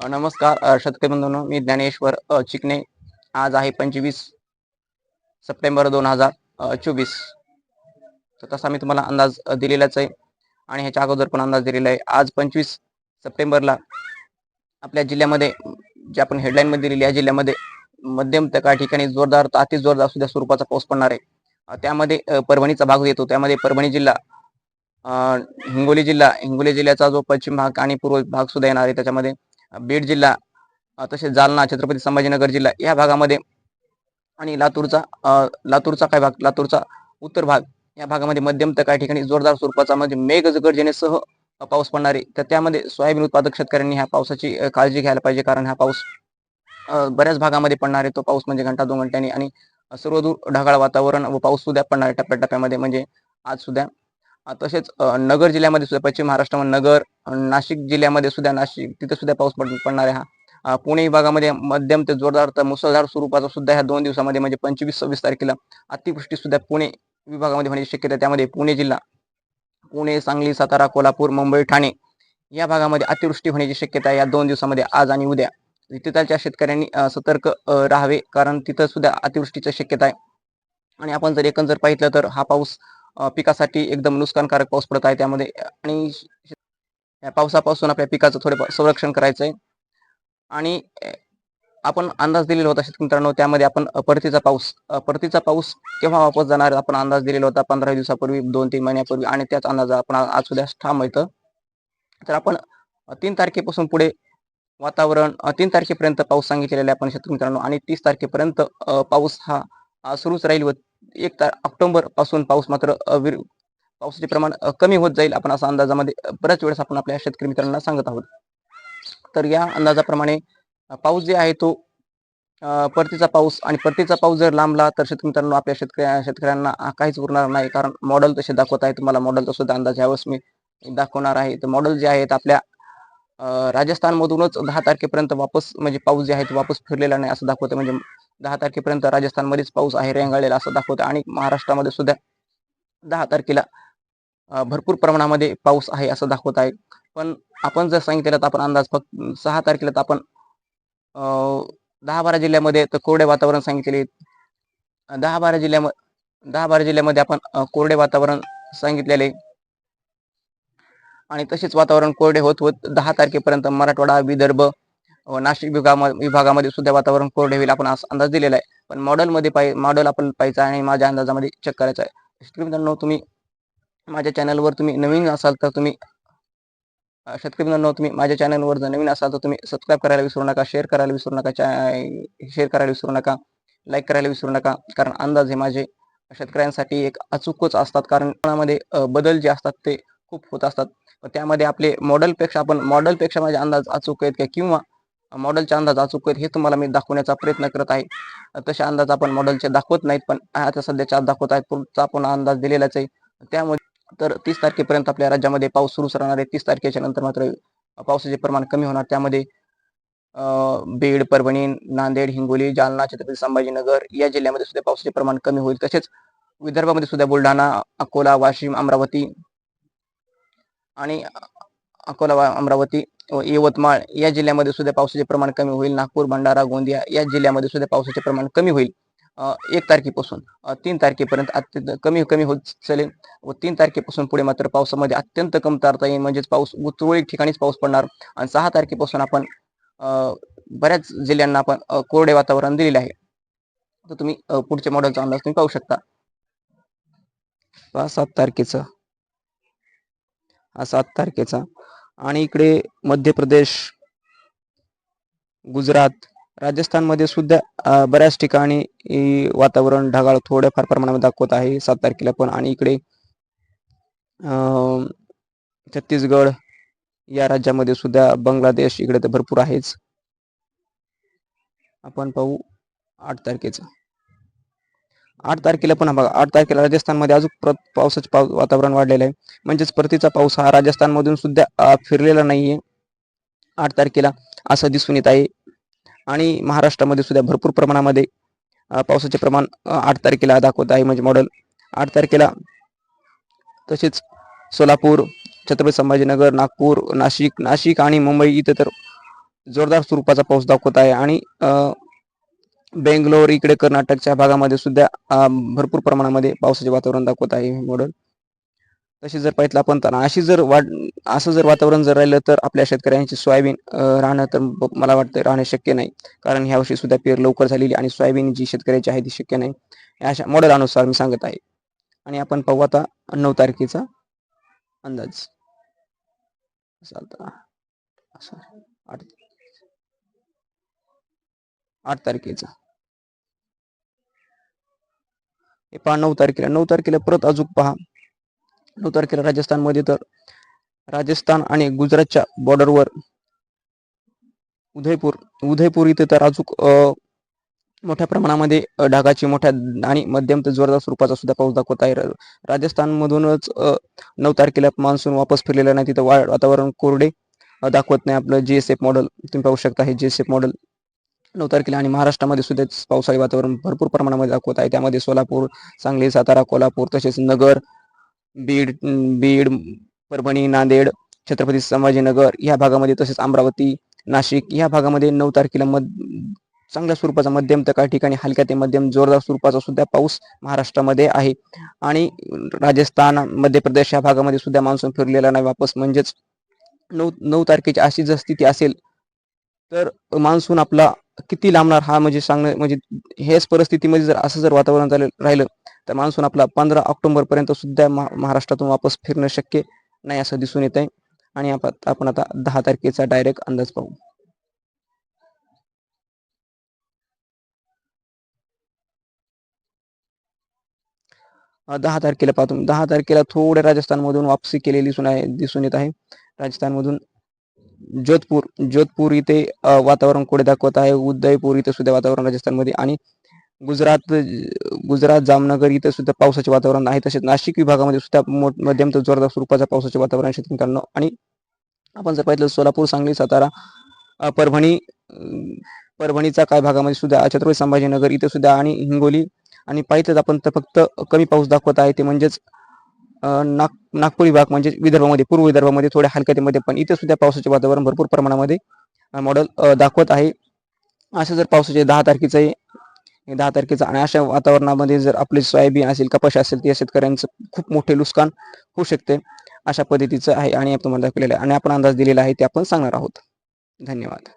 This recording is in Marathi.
नमस्कार अ, शेतकरी बंधूंनो मी ज्ञानेश्वर चिकणे आज आहे पंचवीस सप्टेंबर दोन हजार चोवीस. तर तसा मी तुम्हाला अंदाज दिलेलाच आहे आणि ह्याच्या अगोदर पण अंदाज दिलेला आहे. आज पंचवीस सप्टेंबरला आपल्या जिल्ह्यामध्ये जे आपण हेडलाईनमध्ये दिलेली या जिल्ह्यामध्ये मध्यम तर काही ठिकाणी जोरदार तर अति जोरदार सुद्धा स्वरूपाचा पाऊस पडणार आहे. त्यामध्ये परभणीचा भाग येतो. त्यामध्ये परभणी जिल्हा हिंगोली जिल्हा हिंगोली जिल्ह्याचा जो पश्चिम भाग आणि पूर्व भाग सुद्धा येणार आहे. त्याच्यामध्ये बीड जिल्हा तसेच जालना छत्रपती संभाजीनगर जिल्हा या भागामध्ये आणि लातूरचा लातूरचा काय भाग? लातूरचा उत्तर भाग या भागामध्ये मध्यम तर काही ठिकाणी जोरदार स्वरूपाचा म्हणजे मेघगर्जनेसह पाऊस पडणारे तर त्यामध्ये सोयाबीन उत्पादक शेतकऱ्यांनी ह्या पावसाची काळजी घ्यायला पाहिजे कारण हा पाऊस बऱ्याच भागामध्ये पडणार आहे. तो पाऊस म्हणजे घंटा दोन घंट्यांनी आणि सर्वदूर ढगाळ वातावरण व पाऊस सुद्धा पडणार आहे टप्प्याटप्प्यामध्ये. म्हणजे आज सुद्धा तसेच नगर जिल्ह्यामध्ये सुद्धा पश्चिम महाराष्ट्रामध्ये नगर नाशिक जिल्ह्यामध्ये सुद्धा नाशिक तिथे सुद्धा पाऊस पडणार आहे हा. पुणे विभागामध्ये मध्यम ते जोरदार तर मुसळधार स्वरूपाचा सुद्धा ह्या दोन दिवसामध्ये म्हणजे पंचवीस सव्वीस तारखेला अतिवृष्टी सुद्धा पुणे विभागामध्ये होण्याची शक्यता आहे. त्यामध्ये पुणे जिल्हा पुणे सांगली सातारा कोल्हापूर मुंबई ठाणे या भागामध्ये अतिवृष्टी होण्याची शक्यता या दोन दिवसामध्ये आज आणि उद्या. तिथलच्या शेतकऱ्यांनी सतर्क राहावे कारण तिथं सुद्धा अतिवृष्टीची शक्यता आहे. आणि आपण जर एकंदर पाहिलं तर हा पाऊस पिकासाठी एकदम नुकसानकारक पाऊस पडत आहे. त्यामध्ये आणि पावसापासून आपल्या पिकाचं थोडे संरक्षण करायचं आहे आणि आपण अंदाज दिलेला होता शेतकरी मित्रांनो त्यामध्ये आपण परतीचा पाऊस परतीचा पाऊस केव्हा वापस जाणार आपण अंदाज दिलेला होता पंधरा दिवसापूर्वी दोन तीन महिन्यापूर्वी आणि त्याच अंदाज आपण आज सुद्धा ठाम येतं तर आपण तीन तारखेपासून पुढे वातावरण तीन तारखेपर्यंत पाऊस सांगितलेला आहे आपण शेतकरी मित्रांनो आणि तीस तारखेपर्यंत पाऊस हा सुरूच राहील व एक तार ऑक्टोबरपासून पाऊस मात्र पावसाचे प्रमाण कमी होत जाईल आपण असा अंदाजामध्ये बऱ्याच वेळेस आपण आपल्या शेतकरी मित्रांना सांगत आहोत. तर या अंदाजाप्रमाणे पाऊस जे आहे तो परतीचा पाऊस आणि परतीचा पाऊस जर लांबला तर शेतकरी मित्रांनो आपल्या शेतकऱ्या शेतकऱ्यांना काहीच उरणार नाही. कारण मॉडेल तसे दाखवत आहे तुम्हाला मॉडेलचा सुद्धा अंदाज यावेळेस मी दाखवणार आहे. तर मॉडेल जे आहेत आपल्या राजस्थानमधूनच दहा तारखेपर्यंत वापस म्हणजे पाऊस जे आहे तो वापस फिरलेला नाही असं दाखवतं म्हणजे दहा तारखेपर्यंत राजस्थानमध्येच पाऊस आहे रेंगाळलेला असं दाखवतं आणि महाराष्ट्रामध्ये सुद्धा दहा तारखेला भरपूर प्रमाणामध्ये पाऊस आहे असं दाखवत आहे. पण आपण जर सांगितलं तर आपण अंदाज फक्त सहा तारखेला तर आपण दहा बारा जिल्ह्यामध्ये तर कोरडे वातावरण सांगितले दहा बारा जिल्ह्यामध्ये दहा बारा जिल्ह्यामध्ये आपण कोरडे वातावरण सांगितलेले. आणि तसेच वातावरण कोरडे होत होत दहा तारखेपर्यंत मराठवाडा विदर्भ नाशिक विभागामध्ये विभागामध्ये सुद्धा वातावरण कोरडे होईल आपण असा अंदाज दिलेला आहे. पण मॉडेलमध्ये पाहि मॉडेल आपण पाहायचं आहे आणि माझ्या अंदाजामध्ये चेक करायचं आहे. मित्रांनो तुम्ही माझ्या चॅनलवर तुम्ही नवीन असाल तर तुम्ही शेतकरी मित्रांनो तुम्ही माझ्या चॅनलवर जर नवीन असाल तर तुम्ही सबस्क्राईब करायला विसरू नका शेअर करायला विसरू नका शेअर करायला विसरू नका लाईक करायला विसरू नका. कारण अंदाज हे माझे शेतकऱ्यांसाठी एक अचूकच असतात. कारण कोणामध्ये बदल जे असतात ते खूप होत असतात. त्यामध्ये आपले मॉडेलपेक्षा आपण मॉडेलपेक्षा माझे अंदाज अचूक आहेत का? किंवा मॉडेलचे अंदाज अचूक आहेत हे तुम्हाला मी दाखवण्याचा प्रयत्न करत आहे. तसे अंदाज आपण मॉडेलचे दाखवत नाहीत पण आता सध्याच्या दाखवत आहेत. पुढचा आपण अंदाज दिलेलाच आहे. त्यामुळे तर तीस तारखेपर्यंत आपल्या राज्यामध्ये पाऊस सुरूच राहणार आहे. तीस तारखेच्या नंतर मात्र पावसाचे प्रमाण कमी होणार. त्यामध्ये बीड परभणी नांदेड हिंगोली जालना छत्रपती संभाजीनगर या जिल्ह्यामध्ये सुद्धा पावसाचे प्रमाण कमी होईल. तसेच विदर्भामध्ये सुद्धा बुलढाणा अकोला वाशिम अमरावती आणि अकोला वा- अमरावती व यवतमाळ या जिल्ह्यामध्ये सुद्धा पावसाचे प्रमाण कमी होईल. नागपूर भंडारा गोंदिया या जिल्ह्यामध्ये सुद्धा पावसाचे प्रमाण कमी होईल. एक तारखेपासून. तीन तारखेपर्यंत अत्यंत कमी कमी होत चालेल व तीन तारखेपासून पुढे मात्र पावसामध्ये अत्यंत कमतरता येईल. म्हणजेच पाऊस तुरळक ठिकाणीच पाऊस पडणार. आणि सहा तारखेपासून आपण बऱ्याच जिल्ह्यांना आपण कोरडे वातावरण दिलेले आहे. तर तुम्ही पुढच्या मॉडेलचा अंदाज तुम्ही पाहू शकता. पहा सात तारखेचा. हा सात तारखेचा. आणि इकडे मध्य प्रदेश गुजरात राजस्थानमध्ये सुद्धा बऱ्याच ठिकाणी वातावरण ढगाळ थोड्याफार प्रमाणामध्ये दाखवत आहे. सात तारखेला पण. आणि इकडे छत्तीसगड या राज्यामध्ये सुद्धा बांगलादेश इकडे तर भरपूर आहेच. आपण पाहू आठ तारखेचं. आठ तारखेला पण बघा आठ तारखेला राजस्थानमध्ये अजून परत पावसाचं पाव वातावरण वाढलेलं आहे. म्हणजेच परतीचा पाऊस हा राजस्थानमधून सुद्धा फिरलेला नाहीये. आठ तारखेला असं दिसून येत आहे. आणि महाराष्ट्रामध्ये सुद्धा भरपूर प्रमाणामध्ये पावसाचे प्रमाण आठ तारखेला दाखवत आहे म्हणजे मॉडेल आठ तारखेला तसेच सोलापूर छत्रपती संभाजीनगर नागपूर नाशिक नाशिक आणि मुंबई इथं तर जोरदार स्वरूपाचा पाऊस दाखवत आहे आणि बेंगलोर इकडे कर्नाटकच्या भागामध्ये सुद्धा भरपूर प्रमाणामध्ये पावसाचे वातावरण दाखवत आहे मॉडेल तशी जर पाहिलं आपण तर अशी जर वाट असं जर वातावरण जर राहिलं तर आपल्या शेतकऱ्यांची सोयाबीन राहणं तर मला वाटतं राहणं शक्य नाही. कारण ह्या वर्षी सुद्धा पेर लवकर झालेली आणि सोयाबीन जी शेतकऱ्याची आहे ती शक्य नाही. अशा मॉडेल अनुसार मी सांगत आहे. आणि आपण पाहू आता नऊ तारखेचा अंदाज. असं आठ आठ तारखेचा. हे पहा नऊ तारखेला नऊ तारखेला परत अजून पहा. नऊ तारखेला राजस्थानमध्ये तर. राजस्थान आणि गुजरातच्या बॉर्डरवर उदयपूर उदयपूर इथे तर अजून मोठ्या प्रमाणामध्ये ढागाची ढगाची मोठ्या आणि मध्यम ते जोरदार स्वरूपाचा सुद्धा पाऊस दाखवत आहे. राजस्थानमधूनच नऊ तारखेला मान्सून वापस फिरलेला नाही तिथं वा वातावरण कोरडे दाखवत नाही आपलं जी एस एफ मॉडेल तुम्ही पाहू शकता हे जी एस एफ मॉडेल नऊ तारखेला आणि महाराष्ट्रामध्ये सुद्धा पावसाळी वातावरण भरपूर प्रमाणामध्ये दाखवत आहे. त्यामध्ये सोलापूर सांगली सातारा कोल्हापूर तसेच नगर बीड बीड परभणी नांदेड छत्रपती संभाजीनगर या भागामध्ये तसेच अमरावती नाशिक या भागामध्ये नऊ तारखेला मध चांगल्या स्वरूपाचा मध्यम तर काही ठिकाणी हलक्या ते मध्यम जोरदार स्वरूपाचा सुद्धा पाऊस महाराष्ट्रामध्ये आहे. आणि राजस्थान मध्य प्रदेश या भागामध्ये सुद्धा मान्सून फिरलेला नाही वापस. म्हणजेच नऊ नऊ तारखेची अशी जर स्थिती असेल तर मान्सून आपला किती लांबणार हा म्हणजे सांगणं म्हणजे हेच परिस्थितीमध्ये जर असं जर वातावरण झालं राहिलं तर मान्सून आपला पंधरा ऑक्टोबर पर्यंत सुद्धा महाराष्ट्रातून वापस फिरणं शक्य नाही असं दिसून येत आहे आणि आपण आपण आता दहा तारखेचा डायरेक्ट अंदाज पाहू. दहा तारखेला पाहतो. दहा तारखेला थोड्या राजस्थानमधून वापसी केलेली दिसून आहे दिसून येत आहे. राजस्थानमधून जोधपूर जोधपूर इथे वातावरण कोडे दाखवत आहे. उदयपूर इथे सुद्धा वातावरण राजस्थानमध्ये आणि गुजरात गुजरात जामनगर इथं सुद्धा पावसाचे वातावरण आहे. तसेच नाशिक विभागामध्ये सुद्धा मोठ मध्यम तर जोरदार स्वरूपाचा पावसाचे वातावरण आहे शेतकऱ्यांना. आणि आपण जर पाहिलं सोलापूर सांगली सातारा परभणी परभणीचा काही भागामध्ये सुद्धा छत्रपती संभाजीनगर इथे सुद्धा आणि हिंगोली आणि पाहिलं आपण तर फक्त कमी पाऊस दाखवत आहे ते म्हणजेच नाग नागपूर विभाग म्हणजे विदर्भामध्ये पूर्व विदर्भामध्ये थोड्या हलक्यामध्ये पण इथे सुद्धा पावसाचे वातावरण भरपूर प्रमाणामध्ये मॉडेल दाखवत आहे. असं जर पावसाचे दहा तारखेचं आहे दहा तारखेचा आणि अशा वातावरणामध्ये जर आपले सोयाबीन असेल कपाशी असेल तर शेतकऱ्यांचं खूप मोठे नुकसान होऊ शकते. अशा पद्धतीचं आहे आणि आपण तुम्हाला दाखवलेलं आहे आणि आपण अंदाज दिलेला आहे ते आपण सांगणार आहोत. धन्यवाद.